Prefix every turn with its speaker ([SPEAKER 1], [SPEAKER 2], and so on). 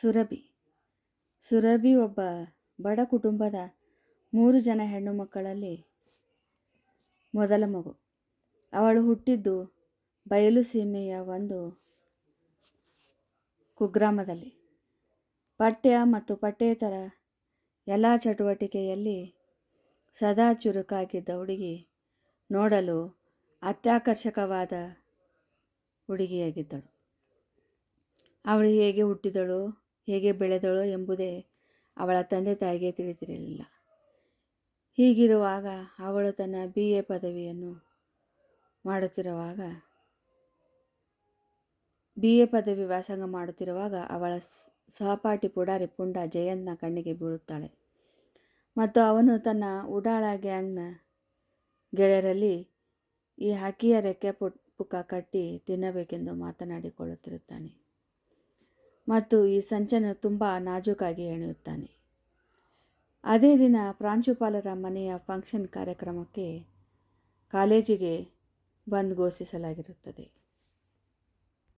[SPEAKER 1] ಸುರಭಿ. ಸುರಭಿ ಒಬ್ಬ ಬಡ ಕುಟುಂಬದ ಮೂರು ಜನ ಹೆಣ್ಣು ಮಕ್ಕಳಲ್ಲಿ ಮೊದಲ ಮಗು. ಅವಳು ಹುಟ್ಟಿದ್ದು ಬಯಲು ಸೀಮೆಯ ಒಂದು ಕುಗ್ರಾಮದಲ್ಲಿ. ಪಠ್ಯ ಮತ್ತು ಪಠ್ಯೇತರ ಎಲ್ಲ ಚಟುವಟಿಕೆಯಲ್ಲಿ ಸದಾ ಚುರುಕಾಗಿದ್ದ ಹುಡುಗಿ ನೋಡಲು ಅತ್ಯಾಕರ್ಷಕವಾದ ಹುಡುಗಿಯಾಗಿದ್ದಳು. ಅವಳು ಹೇಗೆ ಹುಟ್ಟಿದಳು? ಹೇಗೆ ಬೆಳೆದಳು ಎಂಬುದೇ ಅವಳ ತಂದೆ ತಾಯಿಗೆ ತಿಳಿದಿರಲಿಲ್ಲ. ಹೀಗಿರುವಾಗ ಅವಳು ತನ್ನ ಬಿ. ಎ. ಪದವಿಯನ್ನು ಮಾಡುತ್ತಿರುವಾಗ, ಬಿ. ಎ. ಪದವಿ ವ್ಯಾಸಂಗ ಮಾಡುತ್ತಿರುವಾಗ ಅವಳ ಸಹಪಾಠಿ ಪುಡಾರಿ ಪುಂಡ ಜಯಂತ್ನ ಕಣ್ಣಿಗೆ ಬೀಳುತ್ತಾಳೆ. ಮತ್ತು ಅವನು ತನ್ನ ಉಡಾಳ ಗ್ಯಾಂಗ್ನ ಗೆಳೆಯರಲ್ಲಿ ಈ ಹಕ್ಕಿಯ ರೆಕ್ಕೆ ಪುಕ್ಕ ಕಟ್ಟಿ ತಿನ್ನಬೇಕೆಂದು ಮಾತನಾಡಿಕೊಳ್ಳುತ್ತಿರುತ್ತಾನೆ. ಮತ್ತು ಈ ಸಂಚನ್ನು ತುಂಬ ನಾಜೂಕಾಗಿ ಎಣೆಯುತ್ತಾನೆ ಅದೇ ದಿನ ಪ್ರಾಂಶುಪಾಲರ ಮನೆಯ ಫಂಕ್ಷನ್ ಕಾರ್ಯಕ್ರಮಕ್ಕೆ ಕಾಲೇಜಿಗೆ ಬಂದ್ ಘೋಷಿಸಲಾಗಿರುತ್ತದೆ.